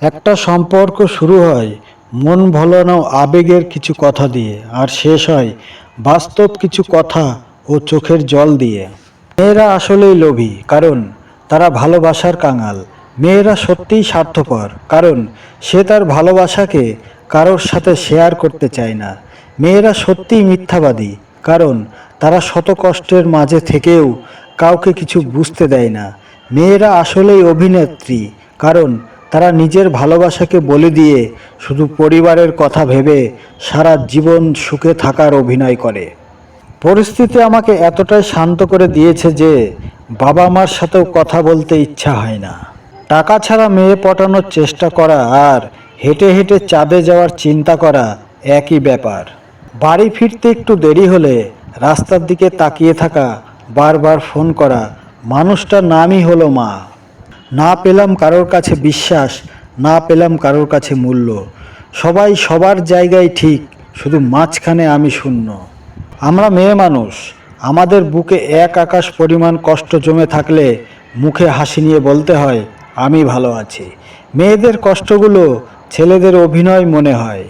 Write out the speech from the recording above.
একটা সম্পর্ক শুরু হয় মন ভোলানো আবেগের কিছু কথা দিয়ে আর শেষ হয় বাস্তব কিছু কথা ও চোখের জল দিয়ে। মেয়েরা আসলেই লোভী, কারণ তারা ভালোবাসার কাঙাল। মেয়েরা সত্যিই স্বার্থপর, কারণ সে তার ভালোবাসাকে কারোর সাথে শেয়ার করতে চায় না। মেয়েরা সত্যিই মিথ্যাবাদী, কারণ তারা শত কষ্টের মাঝে থেকেও কাউকে কিছু বুঝতে দেয় না। মেয়েরা আসলেই অভিনেত্রী, কারণ তারা নিজের ভালোবাসাকে বলে দিয়ে শুধু পরিবারের কথা ভেবে সারা জীবন সুখে থাকার অভিনয় করে। পরিস্থিতি আমাকে এতটাই শান্ত করে দিয়েছে যে বাবা মার সাথেও কথা বলতে ইচ্ছা হয় না। টাকা ছাড়া মেয়ে পটানোর চেষ্টা করা আর হেঁটে হেঁটে চাঁদে যাওয়ার চিন্তা করা একই ব্যাপার। বাড়ি ফিরতে একটু দেরি হলে রাস্তার দিকে তাকিয়ে থাকা, বারবার ফোন করা, মানুষটার নামই হলো মা। না পেলাম কারোর কাছে বিশ্বাস, না পেলাম কারোর কাছে মূল্য। সবাই সবার জায়গায় ঠিক, শুধু মাঝখানে আমি শূন্য। আমরা মেয়ে মানুষ, আমাদের বুকে এক আকাশ পরিমাণ কষ্ট জমে থাকলে মুখে হাসি নিয়ে বলতে হয়, আমি ভালো আছি। মেয়েদের কষ্টগুলো ছেলেদের অভিনয় মনে হয়।